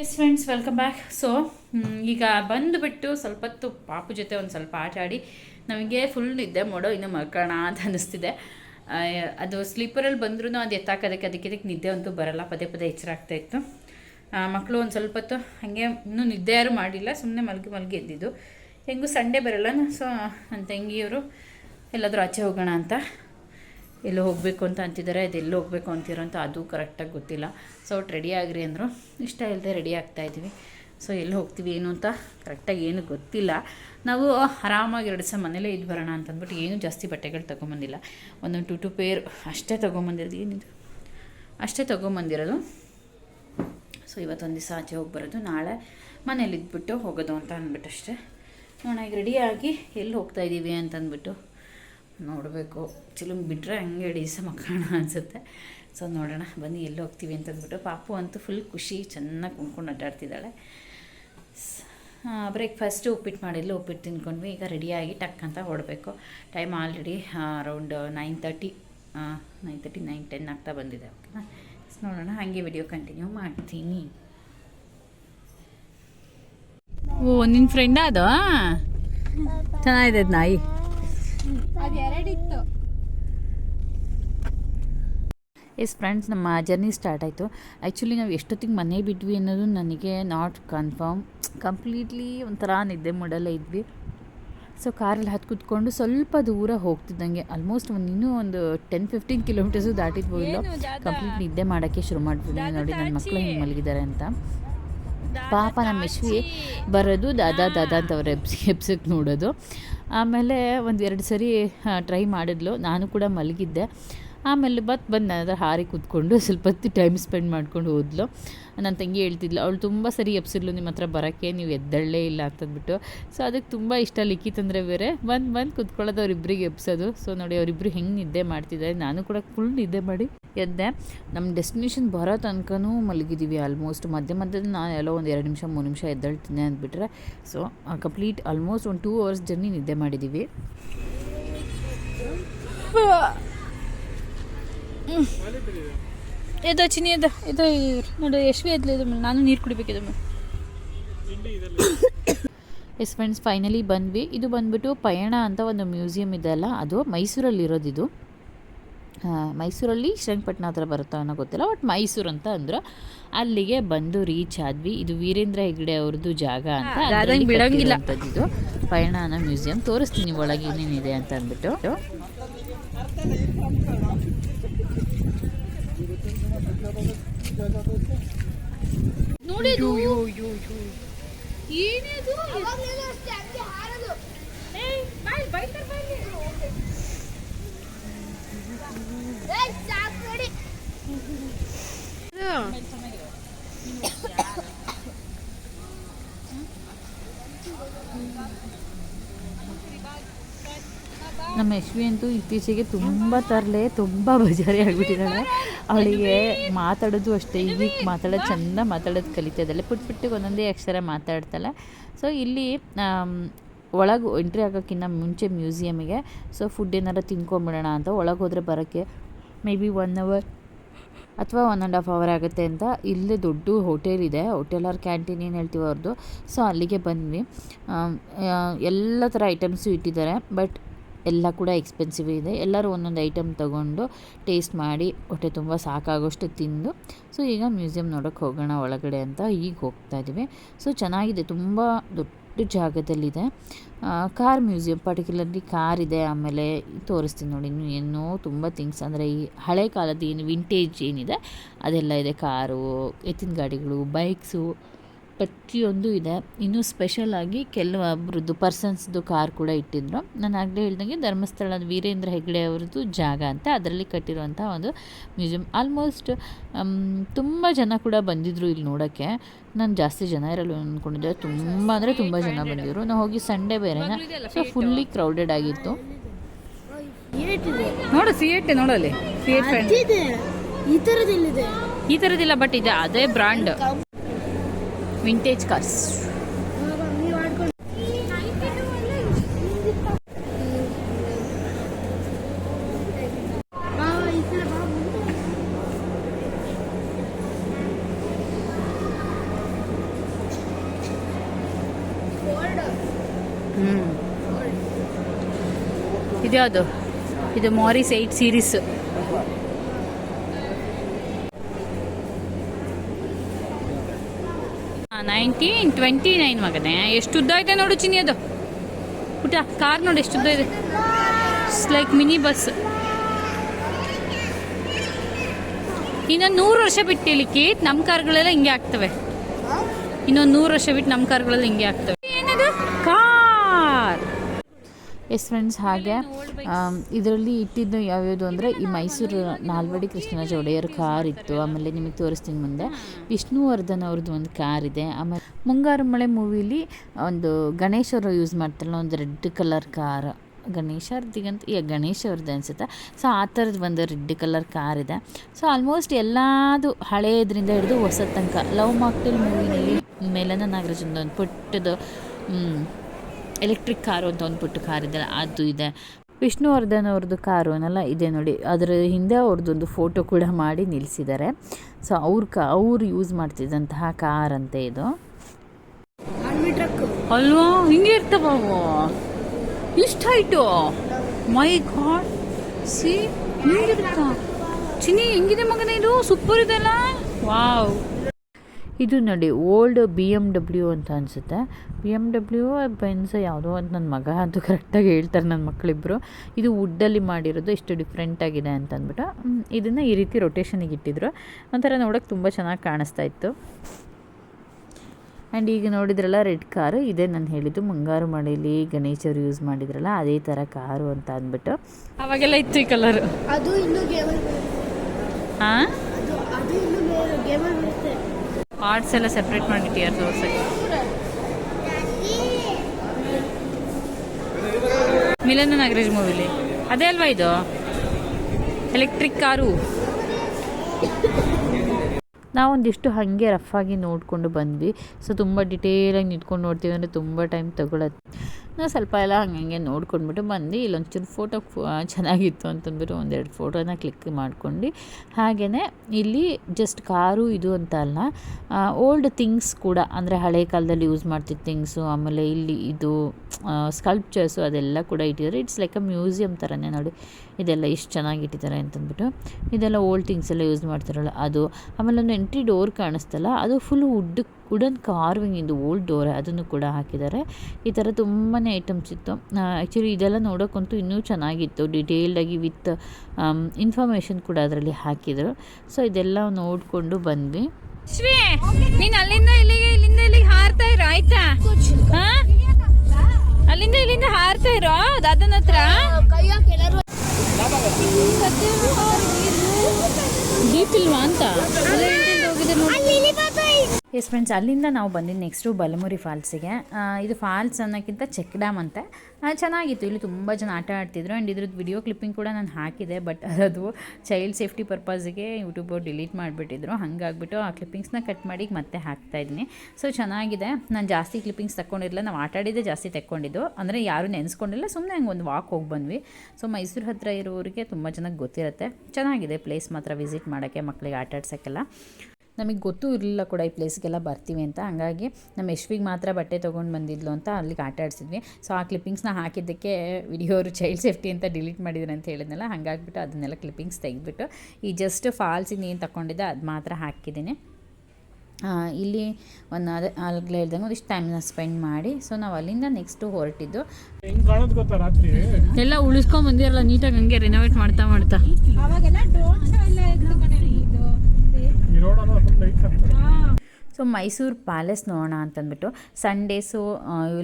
Yes friends welcome back so ಈಗ ಬಂದುಬಿಟ್ಟು ಸ್ವಲ್ಪ ಹೊತ್ತು ಪಾಪು ಜೊತೆ ಒಂದು ಸ್ವಲ್ಪ ಆಟ ಆಡಿ ನಮಗೆ ಫುಲ್ ನಿದ್ದೆ ಮಾಡೋ ಇನ್ನು ಮಲ್ಕೋಣ ಅಂತ ಅನ್ನಿಸ್ತಿದೆ ಅದು ಸ್ಲೀಪರಲ್ಲಿ ಬಂದ್ರೂ ಅದು ಎತ್ತಾಕೋದಕ್ಕೆ ಅದಕ್ಕೆ ಇದಕ್ಕೆ ನಿದ್ದೆ ಅಂತೂ ಬರಲ್ಲ, ಪದೇ ಪದೇ ಎಚ್ಚರ ಆಗ್ತಾ ಇತ್ತು. ಮಕ್ಕಳು ಒಂದು ಸ್ವಲ್ಪ ಹೊತ್ತು ಹಾಗೆ ಇನ್ನೂ ನಿದ್ದೆ ಯಾರು ಮಾಡಿಲ್ಲ ಸುಮ್ಮನೆ ಮಲಗಿ ಮಲಗಿ ಎದ್ದಿದ್ದು. ಹೆಂಗೂ ಸಂಡೇ ಬರಲ್ಲ ಸೊ ನನ್ನ ತಂಗಿಯವರು ಎಲ್ಲಾದರೂ ಆಚೆ ಹೋಗೋಣ ಅಂತ ಎಲ್ಲೋ ಹೋಗಬೇಕು ಅಂತ ಅಂತಿದ್ದಾರೆ, ಅದು ಎಲ್ಲಿ ಹೋಗಬೇಕು ಅಂತೀರೋ ಅಂತ ಅದು ಕರೆಕ್ಟಾಗಿ ಗೊತ್ತಿಲ್ಲ. ಸೊ ರೆಡಿ ಆಗಿರಿ ಅಂದರು. ಇಷ್ಟ ಇಲ್ಲದೆ ರೆಡಿ ಆಗ್ತಾ ಇದ್ದೀವಿ. ಸೊ ಎಲ್ಲಿ ಹೋಗ್ತೀವಿ ಏನು ಅಂತ ಕರೆಕ್ಟಾಗಿ ಏನು ಗೊತ್ತಿಲ್ಲ. ನಾವು ಆರಾಮಾಗಿ ಎರಡು ದಿವಸ ಮನೇಲೇ ಇದು ಬರೋಣ ಅಂತಂದ್ಬಿಟ್ಟು ಏನು ಜಾಸ್ತಿ ಬಟ್ಟೆಗಳು ತೊಗೊಂಬಂದಿಲ್ಲ. ಒಂದೊಂದು ಟು ಟು ಪೇರ್ ಅಷ್ಟೇ ತೊಗೊಂಬಂದಿರೋದು. ಏನಿದು? ಅಷ್ಟೇ ತೊಗೊಂಬಂದಿರೋದು. ಸೊ ಇವತ್ತೊಂದು ದಿವಸ ಆಚೆ ಹೋಗಿ ಬರೋದು. ನಾಳೆ ಮನೇಲಿ ಇದ್ಬಿಟ್ಟು ಹೋಗೋದು ಅಂತ ಅಂದ್ಬಿಟ್ಟು ಅಷ್ಟೇ. ನೋಡೋಣ ರೆಡಿಯಾಗಿ ಎಲ್ಲಿ ಹೋಗ್ತಾ ಇದ್ದೀವಿ ಅಂತಂದ್ಬಿಟ್ಟು ನೋಡಬೇಕು. ಚಿಲುಮ್ ಬಿಟ್ಟರೆ ಹಂಗೆ ಎರಡು ಮಕ್ಕಳ ಅನಿಸುತ್ತೆ. ಸೊ ನೋಡೋಣ. ಬನ್ನಿ, ಎಲ್ಲಿ ಹೋಗ್ತೀವಿ ಅಂತಂದ್ಬಿಟ್ಟು ಪಾಪು ಅಂತೂ ಫುಲ್ ಖುಷಿ, ಚೆನ್ನಾಗಿ ಕುಣ್ಕೊಂಡು ಅಡ್ಡಾಡ್ತಿದ್ದಾಳೆ. ಬ್ರೇಕ್ಫಾಸ್ಟು ಉಪ್ಪಿಟ್ಟು ಮಾಡಿಲ್ಲ ಉಪ್ಪಿಟ್ಟು ತಿನ್ಕೊಂಡ್ವಿ. ಈಗ ರೆಡಿಯಾಗಿ ಟಕ್ ಅಂತ ಹೊಡಬೇಕು. Time already around nine thirty nine thirty nine ten ಆಗ್ತಾ ಬಂದಿದೆ, ಓಕೆನಾ? ನೋಡೋಣ. ಹಾಗೆ ವಿಡಿಯೋ ಕಂಟಿನ್ಯೂ ಮಾಡ್ತೀನಿ. ಓ ನಿನ್ನ ಫ್ರೆಂಡ್ ಅದು? ಚೆನ್ನಾಗಿದೆ ನಾಯಿ. ಅದೆರಡಿತ್ತು. ಎಸ್ ಫ್ರೆಂಡ್ಸ್ ನಮ್ಮ ಜರ್ನಿ ಸ್ಟಾರ್ಟ್ ಆಯಿತು. ಆ್ಯಕ್ಚುಲಿ ನಾವು ಎಷ್ಟೊತ್ತಿಗೆ ಮನೆ ಬಿಟ್ವಿ ಅನ್ನೋದು ನನಗೆ ನಾಟ್ ಕನ್ಫರ್ಮ್. ಕಂಪ್ಲೀಟ್ಲಿ ಒಂಥರ ನಿದ್ದೆ ಮಾಡಲ್ಲೇ ಇದ್ವಿ. ಸೊ ಕಾರಲ್ಲಿ ಹತ್ತು ಕೂತ್ಕೊಂಡು ಸ್ವಲ್ಪ ದೂರ ಹೋಗ್ತಿದ್ದಂಗೆ ಆಲ್ಮೋಸ್ಟ್ ಒಂದು ಇನ್ನೂ ಒಂದು ಟೆನ್ ಫಿಫ್ಟೀನ್ ಕಿಲೋಮೀಟರ್ಸು ದಾಟಿದ್ವಿ ಇಲ್ಲೋ. ಕಂಪ್ಲೀಟ್ ನಿದ್ದೆ ಮಾಡೋಕ್ಕೆ ಶುರು ಮಾಡಿಬಿಡಿ ನೋಡಿ ನನ್ನ ಮಕ್ಕಳು ಹಿಂಗೆ ಮಲಗಿದ್ದಾರೆ ಅಂತ. ಪಾಪ ನಮ್ಮ ಯಶ್ವಿ ಬರೋದು ದಾದಾ ದಾದಾ ಅಂತ ಅವ್ರು ಎಬ್ಸಿ ಎಬ್ಸಕ್ಕೆ ನೋಡೋದು. ಆಮೇಲೆ ಒಂದು ಎರಡು ಸರಿ ಟ್ರೈ ಮಾಡಿದ್ಲು. ನಾನು ಕೂಡ ಮಲಗಿದ್ದೆ. ಆಮೇಲೆ ಬತ್ ಬಂದು ನನ್ನ ಹಾರಿ ಕೂತ್ಕೊಂಡು ಸ್ವಲ್ಪ ಹೊತ್ತು ಟೈಮ್ ಸ್ಪೆಂಡ್ ಮಾಡ್ಕೊಂಡು ಹೋದ್ಲು. ನನ್ನ ತಂಗಿ ಹೇಳ್ತಿದ್ಲು, ಅವಳು ತುಂಬ ಸರಿ ಎಪ್ಸಿದ್ಲು ನಿಮ್ಮ ಹತ್ರ ಬರೋಕ್ಕೆ, ನೀವು ಎದ್ದಳ್ಳೇ ಇಲ್ಲ ಅಂತಂದ್ಬಿಟ್ಟು. ಸೊ ಅದಕ್ಕೆ ತುಂಬ ಇಷ್ಟ ಲಿಖಿತ್ ಅಂದರೆ ಬೇರೆ, ಬಂದು ಬಂದು ಕುತ್ಕೊಳ್ಳೋದು ಅವರಿಬ್ಬರಿಗೆ ಎಪ್ಸೋದು ಸೊ ನೋಡಿ ಅವರಿಬ್ಬರು ಹೆಂಗೆ ನಿದ್ದೆ ಮಾಡ್ತಿದ್ದಾರೆ, ನಾನು ಕೂಡ ಫುಲ್ ನಿದ್ದೆ ಮಾಡಿ ಎದ್ದೆ. ನಮ್ಮ ಡೆಸ್ಟಿನೇಷನ್ ಬರೋ ತನಕನೂ ಮಲಗಿದ್ದೀವಿ ಆಲ್ಮೋಸ್ಟ್ ಮಧ್ಯ ಮಧ್ಯದಲ್ಲಿ ನಾನು ಎಲ್ಲೋ ಒಂದು ಎರಡು ನಿಮಿಷ, ಮೂರು ನಿಮಿಷ ಎದ್ದಳ್ತೀನಿ ಅಂದ್ಬಿಟ್ರೆ. ಸೊ ಕಂಪ್ಲೀಟ್ ಆಲ್ಮೋಸ್ಟ್ ಒಂದು ಟೂ ಅವರ್ಸ್ ಜರ್ನಿ ನಿದ್ದೆ ಮಾಡಿದ್ದೀವಿ ಇದು ಚಿನಿ ಇದು ಇದು ನೋಡಿ ಯಶ್ವಿ ಇದ್ಲಿ ಇದು ನಾನು ನೀರು ಕುಡಿಬೇಕಿದು ಎಸ್ ಫ್ರೆಂಡ್ಸ್ ಫೈನಲಿ ಬಂದ್ವಿ. ಇದು ಬಂದ್ಬಿಟ್ಟು ಪಯಣ ಅಂತ ಒಂದು ಮ್ಯೂಸಿಯಂ ಇದೆ ಅಲ್ಲ ಅದು ಮೈಸೂರಲ್ಲಿ ಇರೋದಿದು. ಮೈಸೂರಲ್ಲಿ ಶ್ರೀರಂಗಪಟ್ಟಣ ಹತ್ರ ಬರುತ್ತೋ ಅನ್ನೋ ಗೊತ್ತಿಲ್ಲ ಬಟ್ ಮೈಸೂರು ಅಂತ ಅಂದ್ರೆ. ಅಲ್ಲಿಗೆ ಬಂದು ರೀಚ್ ಆದ್ವಿ. ಇದು ವೀರೇಂದ್ರ ಹೆಗ್ಡೆ ಅವ್ರದ್ದು ಜಾಗ ಅಂತ ಬಿಡಂಗಿಲ್ಲ. ಪಯಣ ಅನ್ನೋ ಮ್ಯೂಸಿಯಂ. ತೋರಿಸ್ತೀನಿ ಒಳಗೆ ಏನೇನಿದೆ ಅಂತ ಅಂದ್ಬಿಟ್ಟು. ನೋಡಿ ಏನಿದು ನಮ್ಮ ಯಶ್ವಿ ಅಂತೂ ಇತ್ತೀಚೆಗೆ ತುಂಬ ತರಲೆ ತುಂಬ ಬಜಾರಿ ಆಗಿಬಿಟ್ಟಿದ್ದಾಳೆ ಅವಳಿಗೆ ಮಾತಾಡೋದು ಅಷ್ಟೇ, ಈಗ ಮಾತಾಡೋದು, ಚೆಂದ ಮಾತಾಡೋದು ಕಲಿತಾ ಇದ್ದಾಳೆ. ಪುಟ್ ಪುಟ್ಟಿಗೆ ಒಂದೊಂದೇ ಅಕ್ಷರ ಮಾತಾಡ್ತಾಳೆ. ಸೊ ಇಲ್ಲಿ ಒಳಗೆ ಎಂಟ್ರಿ ಆಗೋಕ್ಕಿಂತ ಮುಂಚೆ ಮ್ಯೂಸಿಯಮಿಗೆ ಸೊ ಫುಡ್ ಏನಾರು ತಿನ್ಕೊಂಬಿಡೋಣ ಅಂತ ಒಳಗೆ ಹೋದರೆ ಬರೋಕ್ಕೆ ಮೇ ಬಿ ಒನ್ ಅವರ್ ಅಥವಾ ಒನ್ ಆ್ಯಂಡ್ ಹಾಫ್ ಅವರ್ ಆಗುತ್ತೆ ಅಂತ ಇಲ್ಲೇ ದೊಡ್ಡ ಹೋಟೆಲ್ ಇದೆ. ಹೋಟೆಲ್ ಆರ್ ಕ್ಯಾಂಟೀನ್ ಏನು ಹೇಳ್ತೀವಿ ಅವ್ರದ್ದು ಸೊ ಅಲ್ಲಿಗೆ ಬಂದ್ವಿ. ಎಲ್ಲ ಥರ ಐಟಮ್ಸು ಇಟ್ಟಿದ್ದಾರೆ. ಬಟ್ ಎಲ್ಲ ಕೂಡ ಎಕ್ಸ್ಪೆನ್ಸಿವ್ ಇದೆ. ಎಲ್ಲರೂ ಒಂದೊಂದು ಐಟಮ್ ತೊಗೊಂಡು ಟೇಸ್ಟ್ ಮಾಡಿ, ಹೊಟ್ಟೆ ತುಂಬ ಸಾಕಾಗೋಷ್ಟು ತಿಂದು ಸೊ ಈಗ ಮ್ಯೂಸಿಯಂ ನೋಡೋಕ್ಕೆ ಹೋಗೋಣ ಒಳಗಡೆ ಅಂತ ಈಗ ಹೋಗ್ತಾ ಇದ್ದೀವಿ. ಸೊ ಚೆನ್ನಾಗಿದೆ, ತುಂಬ ದೊಡ್ಡ ಜಾಗದಲ್ಲಿದೆ. ಕಾರ್ ಮ್ಯೂಸಿಯಂ ಪರ್ಟಿಕ್ಯುಲರ್ಲಿ ಕಾರ್ ಇದೆ, ಆಮೇಲೆ ತೋರಿಸ್ತೀನಿ ನೋಡಿ, ಇನ್ನು ಏನೋ ತುಂಬ ಥಿಂಗ್ಸ್ ಅಂದರೆ ಈ ಹಳೆ ಕಾಲದ ಏನು ವಿಂಟೇಜ್ ಏನಿದೆ, ಅದೆಲ್ಲ ಇದೆ, ಕಾರು, ಎತ್ತಿನ ಗಾಡಿಗಳು ಬೈಕ್ಸು ಪ್ರತಿಯೊಂದು ಇದೆ. ಇನ್ನೂ ಸ್ಪೆಷಲ್ ಆಗಿ ಕೆಲವೊಬ್ರದ್ದು ಪರ್ಸನ್ಸ್ದು ಕಾರ್ ಕೂಡ ಇಟ್ಟಿದ್ರು. ನಾನು ಆಗಲೇ ಹೇಳ್ದಂಗೆ ಧರ್ಮಸ್ಥಳದ ವೀರೇಂದ್ರ ಹೆಗ್ಡೆ ಅವ್ರದ್ದು ಜಾಗ ಅಂತ ಅದರಲ್ಲಿ ಕಟ್ಟಿರುವಂಥ ಒಂದು ಮ್ಯೂಸಿಯಂ ಆಲ್ಮೋಸ್ಟ್ ತುಂಬ ಜನ ಕೂಡ ಬಂದಿದ್ದರು ಇಲ್ಲಿ ನೋಡೋಕ್ಕೆ. ನಾನು ಜಾಸ್ತಿ ಜನ ಇರಲ್ಲ ಅಂದ್ಕೊಂಡಿದ್ದೆ ತುಂಬ ಅಂದರೆ ತುಂಬ ಜನ ಬಂದಿದ್ದರು ನಾವು ಹೋಗಿ ಸಂಡೇ ಬೇರೆನ? ಸೊ ಫುಲ್ಲಿ ಕ್ರೌಡೆಡ್ ಆಗಿತ್ತು. ನೋಡು ಸಿ ಎಟ್ ನೋಡಲ್ಲಿ. ಸಿ ಎಟ್ ಇದೆ ಈ ಥರದ್ದಿಲ್ಲ ಈ ಥರದಿಲ್ಲ ಬಟ್ ಇದೆ. ಅದೇ ಬ್ರಾಂಡ್ వింటేజ్ కార్స్ ಇದು ಯಾವುದು ಇದು Morris eight series nineteen twenty nine ಮಗನೇ, ಎಷ್ಟು ಉದ್ದ ಇದೆ ನೋಡು ಚಿನ್ನಿ ಅದು. ಪುಟ, ಕಾರ್ ನೋಡು ಎಷ್ಟು ಉದ್ದ ಇದೆ. ಲೈಕ್ ಮಿನಿ ಬಸ್ ಇನ್ನೊಂದು ನೂರು ವರ್ಷ ಬಿಟ್ಟು ಹೇಳಿಕ್ಕೆ ನಮ್ಮ ಕಾರ್ಗಳೆಲ್ಲ ಹಿಂಗೆ ಆಗ್ತವೆ. ಇನ್ನೊಂದು ನೂರು ವರ್ಷ ಬಿಟ್ಟು ನಮ್ಮ ಕಾರ್ಗಳೆಲ್ಲ ಹಿಂಗೆ ಆಗ್ತವೆ ಏನದು ಕಾರ್ ಎಸ್ ಫ್ರೆಂಡ್ಸ್, ಹಾಗೆ ಇದರಲ್ಲಿ ಇಟ್ಟಿದ್ದು ಯಾವ್ಯಾವುದು ಅಂದರೆ ಈ ಮೈಸೂರು ನಾಲ್ವಡಿ ಕೃಷ್ಣರಾಜ ಒಡೆಯರ್ ಕಾರ್ ಇತ್ತು. ಆಮೇಲೆ ನಿಮಗೆ ತೋರಿಸ್ತೀನಿ ಮುಂದೆ. ವಿಷ್ಣುವರ್ಧನ್ ಅವ್ರದ್ದು ಒಂದು ಕಾರ್ ಇದೆ. ಆಮೇಲೆ ಮುಂಗಾರು ಮಳೆ ಮೂವಿಲಿ ಒಂದು ಗಣೇಶ್ ಅವರು ಯೂಸ್ ಮಾಡ್ತಾರಲ್ಲ, ಒಂದು ರೆಡ್ ಕಲರ್ ಕಾರ್. ಗಣೇಶ ಅವ್ರದ್ದಿಗಂತ ಈ ಗಣೇಶ ಅವ್ರದ್ದು ಅನಿಸುತ್ತೆ. ಸೊ ಆ ಥರದ್ದು ಒಂದು ರೆಡ್ ಕಲರ್ ಕಾರ್ ಇದೆ. ಸೊ ಆಲ್ಮೋಸ್ಟ್ ಎಲ್ಲದು ಹಳೆಯದ್ರಿಂದ ಹಿಡಿದು ಹೊಸ ತನಕ. ಲವ್ ಮಾಕ್ಟೆಲ್ ಮೂವಿನಲ್ಲಿ ಮೇಲನ ನಾಗರಾಜಂದು ಒಂದು ಪುಟ್ಟದು ಎಲೆಕ್ಟ್ರಿಕ್ ಕಾರು ಅಂತ ಒಂದು ಪುಟ್ಟ ಕಾರ್ ಇದೆ, ಅದು ಇದೆ. ವಿಷ್ಣುವರ್ಧನ್ ಅವ್ರದ್ದು ಕಾರು ಏನಲ್ಲ ಇದೆ ನೋಡಿ. ಅದರ ಹಿಂದೆ ಅವ್ರದ್ದೊಂದು ಫೋಟೋ ಕೂಡ ಮಾಡಿ ನಿಲ್ಲಿಸಿದ್ದಾರೆ ಸೊ ಅವ್ರ ಕಾ, ಅವ್ರು ಯೂಸ್ ಮಾಡ್ತಿದ್ದಂತಹ ಕಾರ್ ಅಂತೆ ಇದು. ಅಲ್ವಾ? ಹಿಂಗೆ ಇರ್ತವ ಇಷ್ಟ ಆಯ್ತು ಮೈ ಗಾಡ್ ಸಿ ಹಿಂಗಿರುತ್ತಾ? ಚಿನಿ ಹೆಂಗಿದೆ ಮಗನೇ ಇದು? ಸೂಪರ್ ಇದೆಲ್ಲ ವಾವ್ ಇದು ನೋಡಿ ಓಲ್ಡ್ ಬಿ ಎಂ ಡಬ್ಲ್ಯೂ ಅಂತ ಅನಿಸುತ್ತೆ. ಬಿ ಎಂ ಡಬ್ಲ್ಯೂ ಬೆನ್ಸ್ ಯಾವುದೋ ಅಂತ ನನ್ನ ಮಗ ಅಂತೂ ಕರೆಕ್ಟಾಗಿ ಹೇಳ್ತಾರೆ ನನ್ನ ಮಕ್ಕಳಿಬ್ಬರು ಇದು ವುಡ್ಡಲ್ಲಿ ಮಾಡಿರೋದು ಎಷ್ಟು ಡಿಫ್ರೆಂಟಾಗಿದೆ ಅಂತ ಅಂದ್ಬಿಟ್ಟು ಇದನ್ನು ಈ ರೀತಿ ರೊಟೇಷನಿಗೆ ಇಟ್ಟಿದ್ರು. ಒಂಥರ ನೋಡೋಕೆ ತುಂಬ ಚೆನ್ನಾಗಿ ಕಾಣಿಸ್ತಾ ಇತ್ತು. ಆ್ಯಂಡ್ ಈಗ ನೋಡಿದ್ರಲ್ಲ ರೆಡ್ ಕಾರು ಇದೇ ನಾನು ಹೇಳಿದ್ದು. ಮುಂಗಾರು ಮಳೆಯಲ್ಲಿ ಗಣೇಶ್ ಅವರು ಯೂಸ್ ಮಾಡಿದ್ರಲ್ಲ ಅದೇ ಥರ ಕಾರು ಅಂತ ಅಂದ್ಬಿಟ್ಟು. ಅವಾಗೆಲ್ಲ ಇತ್ತು ಈ ಕಲರು ಅದು ಹಾಂ ಆರ್ಟ್ಸ್ ಎಲ್ಲ ಸೆಪ್ರೇಟ್ ಮಾಡಿಟ್ಟಿದ್ದಾರೆ ತೋರ್ಸಕ್ಕೆ ಮಿಲನ ನಾಗರಾಜ್ ಮೂವಿಲಿ ಅದೇ ಅಲ್ವಾ ಇದು? ಎಲೆಕ್ಟ್ರಿಕ್ ಕಾರು ನಾವೊಂದಿಷ್ಟು ಹಾಗೆ ರಫಾಗಿ ನೋಡಿಕೊಂಡು ಬಂದ್ವಿ. ಸೊ ತುಂಬ ಡಿಟೇಲಾಗಿ ನಿಂತ್ಕೊಂಡು ನೋಡ್ತೀವಿ ಅಂದರೆ ತುಂಬ ಟೈಮ್ ತಗೊಳತ್ತೆ. ನಾವು ಸ್ವಲ್ಪ ಎಲ್ಲ ಹಂಗೆ ನೋಡ್ಕೊಂಡ್ಬಿಟ್ಟು ಬಂದು ಇಲ್ಲೊಂಚೂರು ಫೋಟೋ ಚೆನ್ನಾಗಿತ್ತು ಅಂತಂದ್ಬಿಟ್ಟು ಒಂದೆರಡು ಫೋಟೋನ ಕ್ಲಿಕ್ ಮಾಡ್ಕೊಂಡು ಹಾಗೆಯೇ ಇಲ್ಲಿ ಜಸ್ಟ್ ಕಾರು ಇದು ಅಂತ ಅಲ್ಲ ಓಲ್ಡ್ ಥಿಂಗ್ಸ್ ಕೂಡ, ಅಂದರೆ ಹಳೆ ಕಾಲದಲ್ಲಿ ಯೂಸ್ ಮಾಡ್ತಿದ್ದ ಥಿಂಗ್ಸು ಆಮೇಲೆ ಇಲ್ಲಿ ಇದು ಸ್ಕಲ್ಪ್ಚರ್ಸು ಅದೆಲ್ಲ ಕೂಡ ಇಟ್ಟಿದ್ದಾರೆ. ಇಟ್ಸ್ ಲೈಕ್ ಅ ಮ್ಯೂಸಿಯಂ ಥರನೇ ನೋಡಿ. ಇದೆಲ್ಲ ಇಷ್ಟು ಚೆನ್ನಾಗಿ ಇಟ್ಟಿದ್ದಾರೆ ಅಂತಂದ್ಬಿಟ್ಟು ಇದೆಲ್ಲ ಓಲ್ಡ್ ಥಿಂಗ್ಸ್ ಎಲ್ಲ ಯೂಸ್ ಮಾಡ್ತಾರಲ್ಲ ಅದು. ಆಮೇಲೆ ಒಂದು ಎಂಟ್ರಿ ಡೋರ್ ಕಾಣಿಸ್ತಲ್ಲ ಅದು ಫುಲ್ ವುಡ್ ವುಡನ್ ಕಾರ್ವಿಂಗ್ ಇದು ಓಲ್ಡ್ ಡೋರ್ ಅದನ್ನು ಕೂಡ ಹಾಕಿದ್ದಾರೆ. ಈ ಥರ ತುಂಬಾ ಐಟಮ್ಸ್ ಇತ್ತು. ಆ್ಯಕ್ಚುಲಿ ಇದೆಲ್ಲ ನೋಡೋಕ್ಕಂತೂ ಇನ್ನೂ ಚೆನ್ನಾಗಿತ್ತು. ಡಿಟೇಲ್ಡಾಗಿ ವಿತ್ ಇನ್ಫಾರ್ಮೇಷನ್ ಕೂಡ ಅದರಲ್ಲಿ ಹಾಕಿದರು. ಸೊ ಇದೆಲ್ಲ ನೋಡಿಕೊಂಡು ಬಂದ್ವಿ. ಶ್ರೀ ನೀನು ಅಲ್ಲಿಂದ ಇಲ್ಲಿಗೆ ಇಲ್ಲಿಂದ ಇಲ್ಲಿಗೆ ಹಾರ್ತಾ ಇರೋ ಆಯ್ತಾ? ಹಾ? ಅಲ್ಲಿಂದ ಇಲ್ಲಿಂದ ಹಾರ್ತಾ ಇರೋ ದಾದನ ಹತ್ರ? ಕೈಯ ಅಂತ ಇಲ್ವಾ ಅಂತ? ಎಸ್ ಫ್ರೆಂಡ್ಸ್ ಅಲ್ಲಿಂದ ನಾವು ಬಂದಿದ್ದು ನೆಕ್ಸ್ಟು ಬಲಮುರಿ ಫಾಲ್ಸಿಗೆ ಇದು ಫಾಲ್ಸ್ ಅನ್ನೋಕ್ಕಿಂತ ಚೆಕ್ ಡ್ಯಾಮ್ ಅಂತೆ. ಚೆನ್ನಾಗಿತ್ತು. ಇಲ್ಲಿ ತುಂಬ ಜನ ಆಟ ಆಡ್ತಿದ್ರು ಆ್ಯಂಡ್ ಇದ್ರದ್ದು ವಿಡಿಯೋ ಕ್ಲಿಪ್ಪಿಂಗ್ ಕೂಡ ನಾನು ಹಾಕಿದೆ ಬಟ್ ಅದು ಚೈಲ್ಡ್ ಸೇಫ್ಟಿ ಪರ್ಪಸ್ಗೆ ಯೂಟ್ಯೂಬ್ ಡಿಲೀಟ್ ಮಾಡಿಬಿಟ್ಟಿದ್ರು. ಹಾಗಾಗ್ಬಿಟ್ಟು ಆ ಕ್ಲಿಪ್ಪಿಂಗ್ಸ್ನ ಕಟ್ ಮಾಡಿ ಮತ್ತೆ ಹಾಕ್ತಾ ಇದ್ದೀನಿ. ಸೊ ಚೆನ್ನಾಗಿದೆ. ನಾನು ಜಾಸ್ತಿ ಕ್ಲಿಪ್ಪಿಂಗ್ಸ್ ತಗೊಂಡಿರಲಿಲ್ಲ ನಾವು ಆಟಾಡಿದ್ದೆ ಜಾಸ್ತಿ ತಗೊಂಡಿದ್ದು ಅಂದರೆ ಯಾರೂ ನೆನೆಸ್ಕೊಂಡಿಲ್ಲ. ಸುಮ್ಮನೆ ಹಂಗೆ ಒಂದು ವಾಕ್ ಹೋಗಿ ಬಂದ್ವಿ ಸೊ ಮೈಸೂರು ಹತ್ತಿರ ಇರೋರಿಗೆ ತುಂಬ ಜನಕ್ಕೆ ಗೊತ್ತಿರುತ್ತೆ. ಚೆನ್ನಾಗಿದೆ ಪ್ಲೇಸ್ ಮಾತ್ರ ವಿಸಿಟ್ ಮಾಡೋಕ್ಕೆ ಮಕ್ಕಳಿಗೆ ಆಟ ಆಡ್ಸೋಕ್ಕೆಲ್ಲ. ನಮಗೆ ಗೊತ್ತೂ ಇರಲಿಲ್ಲ ಕೂಡ ಈ ಪ್ಲೇಸ್ಗೆಲ್ಲ ಬರ್ತೀವಿ ಅಂತ. ಹಂಗಾಗಿ ನಮ್ಮ ಯಶ್ವಿಗೆ ಮಾತ್ರ ಬಟ್ಟೆ ತೊಗೊಂಡು ಬಂದಿದ್ಲು ಅಂತ ಅಲ್ಲಿಗೆ ಆಟ ಆಡಿಸಿದ್ವಿ. ಸೊ ಆ ಕ್ಲಿಪ್ಪಿಂಗ್ಸ್ನ ಹಾಕಿದ್ದಕ್ಕೆ ವಿಡಿಯೋರು ಚೈಲ್ಡ್ ಸೇಫ್ಟಿ ಅಂತ ಡಿಲೀಟ್ ಮಾಡಿದ್ರು ಅಂತ ಹೇಳಿದ್ನಲ್ಲ ಹಾಗಾಗ್ಬಿಟ್ಟು ಅದನ್ನೆಲ್ಲ ಕ್ಲಿಪ್ಪಿಂಗ್ಸ್ ತೆಗೆದ್ಬಿಟ್ಟು ಈ ಜಸ್ಟ್ ಫಾಲ್ಸ್ ಏನು ತಗೊಂಡಿದ್ದೆ ಅದು ಮಾತ್ರ ಹಾಕಿದ್ದೀನಿ. ಇಲ್ಲಿ ಒಂದು ಅದೇ ಅಲ್ಲಿ ಹೇಳ್ದಂಗೆ ಒಂದಿಷ್ಟು ಟೈಮ್ನ ಸ್ಪೆಂಡ್ ಮಾಡಿ. ಸೊ ನಾವು ಅಲ್ಲಿಂದ ನೆಕ್ಸ್ಟು ಹೊರಟಿದ್ದು. ಹೆಂಗ್ ಕಾಣೋದ್ ಗೊತ್ತಾ ರಾತ್ರಿ? ಎಲ್ಲ ಉಳಿಸ್ಕೊಂಡ್ ಬಂದಿರಲ್ಲ ನೀಟಾಗಿ ಹಂಗೆ ರಿನೋವೇಟ್ ಮಾಡ್ತಾ ಮಾಡ್ತಾ ಅವಾಗೆಲ್ಲ ಡ್ರೋನ್ ಶೋ ಎಲ್ಲ ಇತ್ತು ಕಣೆ ಇದು ಈ ರೋಡ್ ಅನ್ನೋ ಫುಲ್ ಲೈಟ್ ಹಾಕ್ತಾರೆ ಸೊ ಮೈಸೂರು ಪ್ಯಾಲೇಸ್ ನೋಡೋಣ ಅಂತಂದ್ಬಿಟ್ಟು ಸಂಡೇಸು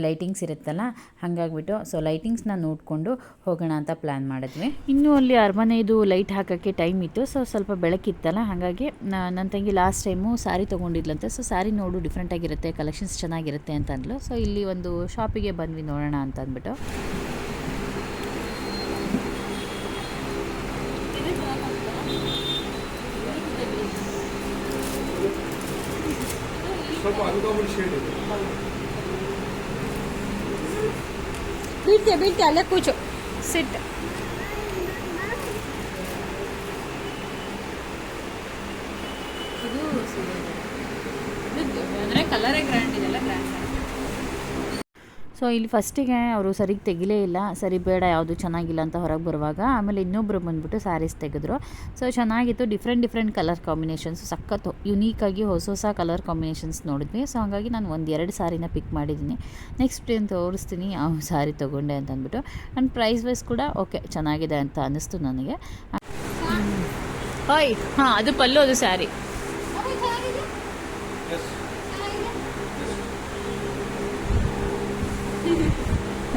ಲೈಟಿಂಗ್ಸ್ ಇರುತ್ತಲ್ಲ, ಹಾಗಾಗ್ಬಿಟ್ಟು, ಸೊ ಲೈಟಿಂಗ್ಸ್ನ ನೋಡಿಕೊಂಡು ಹೋಗೋಣ ಅಂತ ಪ್ಲ್ಯಾನ್ ಮಾಡಿದ್ವಿ. ಇನ್ನೂ ಅಲ್ಲಿ ಅರಮನೆದು ಲೈಟ್ ಹಾಕೋಕ್ಕೆ ಟೈಮ್ ಇತ್ತು, ಸೊ ಸ್ವಲ್ಪ ಬೆಳಕಿತ್ತಲ್ಲ, ಹಾಗಾಗಿ ನನ್ನ ತಂಗಿ ಲಾಸ್ಟ್ ಟೈಮು ಸ್ಯಾರಿ ತೊಗೊಂಡಿದ್ಲಂತೆ, ಸೊ ಸ್ಯಾರಿ ನೋಡು ಡಿಫ್ರೆಂಟಾಗಿರುತ್ತೆ ಕಲೆಕ್ಷನ್ಸ್ ಚೆನ್ನಾಗಿರುತ್ತೆ ಅಂತ ಅಂದ್ಲು ಸೊ ಇಲ್ಲಿ ಒಂದು ಶಾಪಿಗೆ ಬಂದ್ವಿ ನೋಡೋಣ ಅಂತ ಅಂದ್ಬಿಟ್ಟು ಸ್ವಲ್ಪ ಅನ್ಕೋಬಿಟ್ಟು ಶೇಡ್ ಇದೆ ಬೀಳ್ತೆ ಬೀಳ್ತೆ ಅಲ್ಲೇ ಕೂಚು. ಸಿಟ್ ಅಂದರೆ ಕಲರೇ ಗ್ರ್ಯಾಂಡ್ ಇದೆಲ್ಲ ಗ್ರ್ಯಾಂಡ್ ಸೊ ಇಲ್ಲಿ ಫಸ್ಟಿಗೆ ಅವರು ಸರಿಗೆ ತೆಗಿಲೇ ಇಲ್ಲ ಸರಿ ಬೇಡ ಯಾವುದು ಚೆನ್ನಾಗಿಲ್ಲ ಅಂತ ಹೊರಗೆ ಬರುವಾಗ ಆಮೇಲೆ ಇನ್ನೊಬ್ಬರು ಬಂದ್ಬಿಟ್ಟು ಸ್ಯಾರೀಸ್ ತೆಗೆದ್ರು. ಸೊ ಚೆನ್ನಾಗಿತ್ತು ಡಿಫ್ರೆಂಟ್ ಡಿಫ್ರೆಂಟ್ ಕಲರ್ ಕಾಂಬಿನೇಷನ್ಸ್ ಸಖತ್ತು ಯುನೀಕಾಗಿ ಹೊಸ ಹೊಸ ಕಲರ್ ಕಾಂಬಿನೇಷನ್ಸ್ ನೋಡಿದ್ವಿ. ಸೊ ಹಾಗಾಗಿ ನಾನು ಒಂದು ಎರಡು ಸಾರಿನ ಪಿಕ್ ಮಾಡಿದ್ದೀನಿ ನೆಕ್ಸ್ಟ್ ಏನು ತೋರಿಸ್ತೀನಿ? ಆ ಸಾರಿ ತೊಗೊಂಡೆ ಅಂತ ಅಂದ್ಬಿಟ್ಟು. ಆ್ಯಂಡ್ ಪ್ರೈಸ್ ವೈಸ್ ಕೂಡ ಓಕೆ ಚೆನ್ನಾಗಿದೆ ಅಂತ ಅನ್ನಿಸ್ತು ನನಗೆ. ಹಾಯ್ ಹಾಂ ಅದು ಪಲ್ಲು ಅದು ಸ್ಯಾರಿ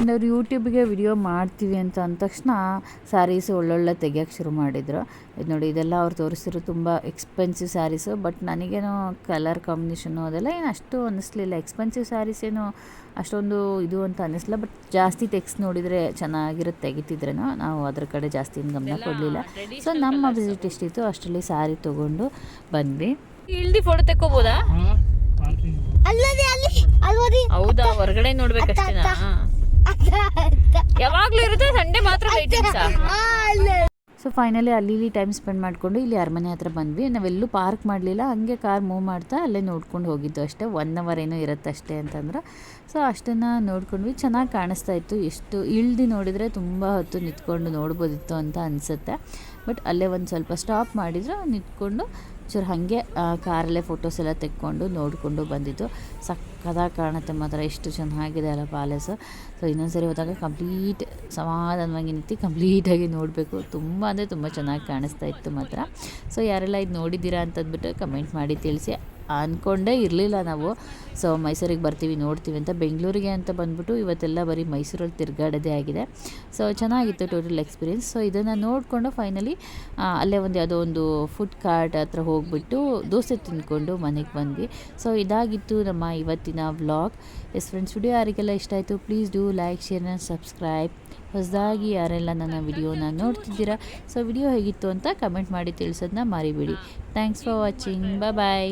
ಆ್ಯಂಡ್ ಅವ್ರು ಯೂಟ್ಯೂಬ್ಗೆ ವಿಡಿಯೋ ಮಾಡ್ತೀವಿ ಅಂತ ಅಂದ ತಕ್ಷಣ ಸ್ಯಾರೀಸ್ ಒಳ್ಳೊಳ್ಳೆ ತೆಗಿಯೋಕ್ಕೆ ಶುರು ಮಾಡಿದರು. ಇದು ನೋಡಿ ಇದೆಲ್ಲ ಅವ್ರು ತೋರಿಸಿರೋ ತುಂಬ ಎಕ್ಸ್ಪೆನ್ಸಿವ್ ಸ್ಯಾರೀಸು ಬಟ್ ನನಗೇನು ಕಲರ್ ಕಾಂಬಿನೇಷನು ಅದೆಲ್ಲ ಏನು ಅಷ್ಟು ಅನ್ನಿಸ್ಲಿಲ್ಲ. ಎಕ್ಸ್ಪೆನ್ಸಿವ್ ಸ್ಯಾರೀಸ್ ಏನು ಅಷ್ಟೊಂದು ಇದು ಅಂತ ಅನ್ನಿಸ್ಲಿಲ್ಲ ಬಟ್ ಜಾಸ್ತಿ ಟೆಕ್ಸ್ ನೋಡಿದರೆ ಚೆನ್ನಾಗಿರುತ್ತೆ ತೆಗಿತಿದ್ರೇನೋ ನಾವು ಅದ್ರ ಕಡೆ ಜಾಸ್ತಿ ಏನು ಗಮನ ಕೊಡಲಿಲ್ಲ. ಸೊ ನಮ್ಮ ವಿಸಿಟ್ ಎಷ್ಟಿತ್ತು ಅಷ್ಟರಲ್ಲಿ ಸ್ಯಾರಿ ತೊಗೊಂಡು ಬಂದ್ವಿ. ಇಳ್ದಿ ಫೋಟೋ ತೆಕ್ಕೋಬೋದಾ? ಹೌದಾ ಹೊರಗಡೆ ನೋಡ್ಬೇಕಷ್ಟೇನಾ? ಯಾವಾಗ್ಲೂ ಇರುತ್ತೆ ಸಂಡೇ ಮಾತ್ರ ಸೊ? ಫೈನಲಿ ಅಲ್ಲಿ ಇಲ್ಲಿ ಟೈಮ್ ಸ್ಪೆಂಡ್ ಮಾಡಿಕೊಂಡು ಇಲ್ಲಿ ಅರಮನೆ ಹತ್ರ ಬಂದ್ವಿ. ನಾವೆಲ್ಲೂ ಪಾರ್ಕ್ ಮಾಡಲಿಲ್ಲ ಹಂಗೆ ಕಾರ್ ಮೂವ್ ಮಾಡ್ತಾ ಅಲ್ಲೇ ನೋಡ್ಕೊಂಡು ಹೋಗಿದ್ದು ಅಷ್ಟೇ. ಒನ್ ಅವರ್ ಏನೋ ಇರುತ್ತೆ ಅಷ್ಟೇ ಅಂತಂದ್ರೆ. ಸೊ ಅಷ್ಟನ್ನು ನೋಡ್ಕೊಂಡ್ವಿ. ಚೆನ್ನಾಗಿ ಕಾಣಿಸ್ತಾ ಇತ್ತು. ಎಷ್ಟು ಇಳ್ದು ನೋಡಿದರೆ ತುಂಬ ಹೊತ್ತು ನಿಂತ್ಕೊಂಡು ನೋಡ್ಬೋದಿತ್ತು ಅಂತ ಅನಿಸುತ್ತೆ. ಬಟ್ ಅಲ್ಲೇ ಒಂದು ಸ್ವಲ್ಪ ಸ್ಟಾಪ್ ಮಾಡಿದ್ರು ನಿಂತ್ಕೊಂಡು ಚೂರು ಹಾಗೆ ಕಾರಲ್ಲೇ ಫೋಟೋಸ್ ಎಲ್ಲ ತೆಕ್ಕೊಂಡು ನೋಡಿಕೊಂಡು ಬಂದಿದ್ದು. ಸಕ್ಕದಾಗಿ ಕಾಣುತ್ತೆ ಮಾತ್ರ, ಎಷ್ಟು ಚೆನ್ನಾಗಿದೆ ಅಲ್ಲ ಪ್ಯಾಲೇಸು ಸೊ ಇನ್ನೊಂದ್ಸರಿ ಹೋದಾಗ ಕಂಪ್ಲೀಟ್ ಸಮಾಧಾನವಾಗಿ ನಿಂತು ಕಂಪ್ಲೀಟಾಗಿ ನೋಡಬೇಕು. ತುಂಬ ಅಂದರೆ ತುಂಬ ಚೆನ್ನಾಗಿ ಕಾಣಿಸ್ತಾ ಇತ್ತು ಮಾತ್ರ. ಸೊ ಯಾರೆಲ್ಲ ಇದು ನೋಡಿದ್ದೀರಾ ಅಂತಂದ್ಬಿಟ್ಟು ಕಮೆಂಟ್ ಮಾಡಿ ತಿಳಿಸಿ. ಅಂದ್ಕೊಂಡೇ ಇರಲಿಲ್ಲ ನಾವು. ಸೊ ಮೈಸೂರಿಗೆ ಬರ್ತೀವಿ, ನೋಡ್ತೀವಿ ಅಂತ ಬೆಂಗಳೂರಿಗೆ ಅಂತ ಬಂದ್ಬಿಟ್ಟು ಇವತ್ತೆಲ್ಲ ಬರೀ ಮೈಸೂರಲ್ಲಿ ತಿರುಗಾಡೋದೇ ಆಗಿದೆ. ಸೊ ಚೆನ್ನಾಗಿತ್ತು ಟೋಟಲ್ ಎಕ್ಸ್ಪೀರಿಯೆನ್ಸ್ ಸೊ ಇದನ್ನು ನೋಡಿಕೊಂಡು ಫೈನಲಿ ಅಲ್ಲೇ ಒಂದು ಯಾವುದೋ ಒಂದು ಫುಡ್ ಕಾರ್ಟ್ ಹತ್ರ ಹೋಗ್ಬಿಟ್ಟು ದೋಸೆ ತಿಂದ್ಕೊಂಡು ಮನೆಗೆ ಬಂದ್ವಿ. ಸೊ ಇದಾಗಿತ್ತು ನಮ್ಮ ಇವತ್ತಿನ ವ್ಲಾಗ್ ಎಸ್ ಫ್ರೆಂಡ್ಸ್ ವಿಡಿಯೋ ಯಾರಿಗೆಲ್ಲ ಇಷ್ಟ ಆಯಿತು please do like share and subscribe ಹೊಸದಾಗಿ ಯಾರೆಲ್ಲ ನನ್ನ ವಿಡಿಯೋನ ನೋಡ್ತಿದ್ದೀರಾ? ಸೊ ವಿಡಿಯೋ ಹೇಗಿತ್ತು ಅಂತ ಕಮೆಂಟ್ ಮಾಡಿ ತಿಳಿಸೋದನ್ನ ಮರಿಬೇಡಿ. Thanks for watching bye